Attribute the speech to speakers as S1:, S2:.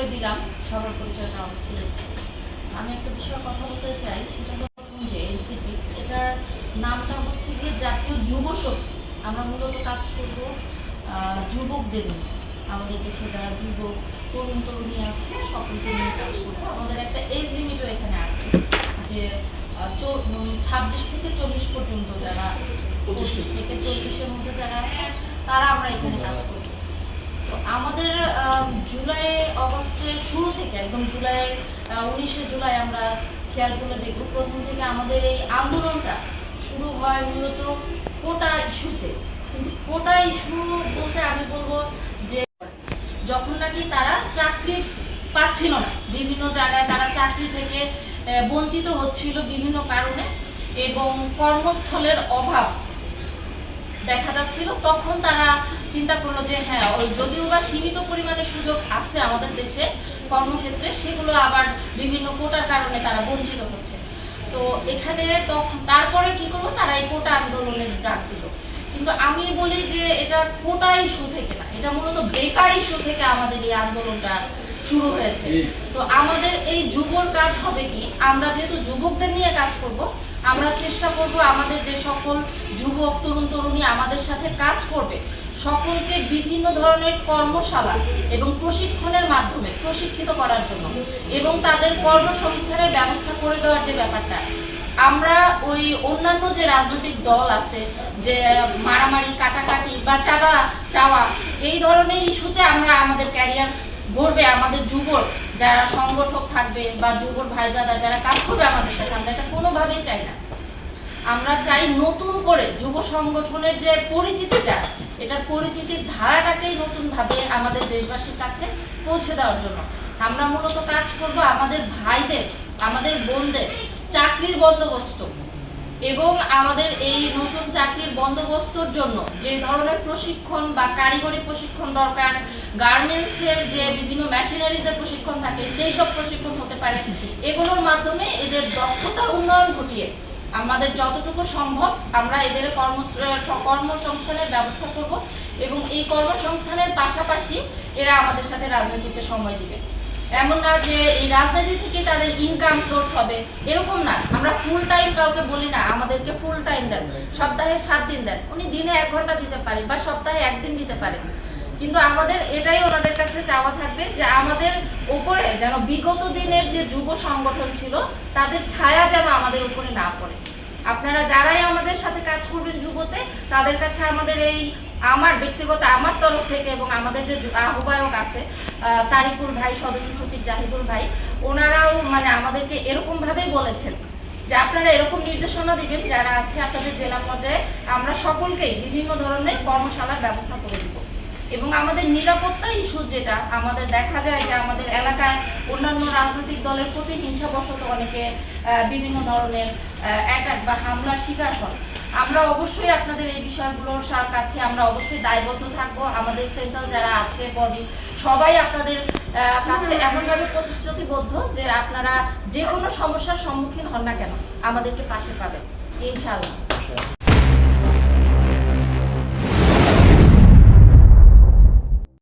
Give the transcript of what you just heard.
S1: পরিচয় দিলাম, সবার পরিচয়টা আমি পেয়েছি। আমি একটা বিষয়ে কথা বলতে চাই, সেটা হলো যে এনসিপি, এটার নামটা হচ্ছে গিয়ে জাতীয় যুব শক্তি। আমরা মূলত কাজ করব যুবকদের নিয়ে। আমাদের দেশে যারা যুবক, তরুণ তরুণী আছে, সকলকে নিয়ে কাজ করব। আমাদের একটা এজ লিমিটও এখানে আছে, যে ছাব্বিশ থেকে চল্লিশ পর্যন্ত যারা পঁচিশ থেকে চল্লিশের মধ্যে যারা আছে, তারা আমরা এখানে কাজ করব। তো আমাদের জুলাই, অগস্টের শুরু থেকে, একদম জুলাইয়ের উনিশে জুলাই আমরা খেয়াল করে দেখব। প্রথম থেকে আমাদের এই আন্দোলনটা শুরু হয় মূলত কোটা ইস্যুতে। কিন্তু কোটা ইস্যু বলতে আমি বলব যে, যখন নাকি তারা চাকরি পাচ্ছিল না, বিভিন্ন জায়গায় তারা চাকরি থেকে বঞ্চিত হচ্ছিল বিভিন্ন কারণে এবং কর্মস্থলের অভাব দেখা যাচ্ছিল, তখন তারা চিন্তা করল যে হ্যাঁ ওই যদিও বা সীমিত পরিমাণে সুযোগ আছে আমাদের দেশে কর্মক্ষেত্রে, সেগুলো আবার বিভিন্ন কোটার কারণে তারা বঞ্চিত হচ্ছে তো এখানে তখন তারপরে কি করব তারা এই কোটা আন্দোলনের ডাক দিল। কিন্তু আমি বলি যে এটা কোটা ইস্যু থেকে না এটা মূলত বেকার ইস্যু থেকে আমাদের এই আন্দোলনটা শুরু হয়েছে। তো আমাদের এই যুবর কাজ হবে কি আমরা যেহেতু যুবকদের নিয়ে কাজ করব আমরা চেষ্টা করব আমাদের যে সকল যুবক তরুণ তরুণী আমাদের সাথে কাজ করবে সকলকে বিভিন্ন ধরনের কর্মশালা এবং প্রশিক্ষণের মাধ্যমে প্রশিক্ষিত করার জন্য এবং তাদের কর্মসংস্থানের ব্যবস্থা করে দেওয়ার যে ব্যাপারটা আমরা ওই অন্যান্য যে রাজনৈতিক দল আছে, যে মারামারি, কাটাকাটি বা চাঁদা চাওয়া, এই ধরনের ইস্যুতে আমরা আমাদের ক্যারিয়ার গড়বে, আমাদের যুবর যারা সংগঠক থাকবে বা যুবর ভাই ব্রাদার যারা কাজ করবে আমাদের সাথে, আমরা এটা কোনোভাবেই চাই না। আমরা চাই নতুন করে যুব সংগঠনের যে পরিচিতিটা, এটার পরিচিতির ধারাটাকেই নতুনভাবে আমাদের দেশবাসীর কাছে পৌঁছে দেওয়ার জন্য। আমরা মূলত কাজ করব আমাদের ভাইদের, আমাদের বোনদের চাকরির বন্দোবস্ত। এবং আমাদের এই নতুন চাকরির বন্দোবস্তর জন্য যে ধরনের প্রশিক্ষণ বা কারিগরি প্রশিক্ষণ দরকার, গার্মেন্টসের যে বিভিন্ন মেশিনারিজের প্রশিক্ষণ থাকে, সেই সব প্রশিক্ষণ হতে পারে, এগুলোর মাধ্যমে এদের দক্ষতার উন্নয়ন ঘটিয়ে আমাদের যতটুকু সম্ভব আমরা এদের কর্ম কর্মসংস্থানের ব্যবস্থা করব এবং এই কর্মসংস্থানের পাশাপাশি এরা আমাদের সাথে রাজনীতিতে সময় দিবে। এমন না যে এই রাজনীতি থেকে তাদের ইনকাম সোর্স হবে। এরকম না। আমরা ফুল টাইম কাউকে বলি না, আমাদেরকে ফুল টাইম দেন। সপ্তাহে সাত দিন দেন। উনি দিনে এক ঘণ্টা দিতে পারে বা সপ্তাহে একদিন দিতে পারে। কিন্তু আমাদের এটাই ওনাদের কাছে চাওয়া থাকবে যে আমাদের উপরে যেন বিগত দিনের যে যুব সংগঠন ছিল, তাদের ছায়া যেন আমাদের উপরে না পড়ে। আপনারা যারাই আমাদের সাথে কাজ করবেন যুবতে, তাদের কাছে আমাদের এই আমার ব্যক্তিগত, আমার তরফ থেকে এবং আমাদের যে আহ্বায়ক আছে তারিকুল ভাই, সদস্য সচিব জাহিদুল ভাই, ওনারাও মানে আমাদেরকে এরকমভাবেই বলেছেন যে আপনারা এরকম নির্দেশনা দিবেন, যারা আছে আপনাদের জেলা পর্যায়ে, আমরা সকলকেই বিভিন্ন ধরনের কর্মশালার ব্যবস্থা করে দিব। এবং আমাদের নিরাপত্তা ইস্যু যেটা আমাদের দেখা যায় যে আমাদের এলাকায় অন্যান্য রাজনৈতিক দলের প্রতি হিংসাবশত অনেকে বিভিন্ন ধরনের অ্যাটাক বা হামলার শিকার হন। আমরা অবশ্যই আপনাদের এই বিষয়গুলোর কাছে আমরা অবশ্যই দায়বদ্ধ থাকব। আমাদের সেন্ট্রাল যারা আছে, বডি, সবাই আপনাদের কাছে এমনভাবে প্রতিশ্রুতিবদ্ধ যে আপনারা যে কোনো সমস্যার সম্মুখীন হন না কেন, আমাদেরকে পাশে পাবেন। ইনশাআল্লাহ।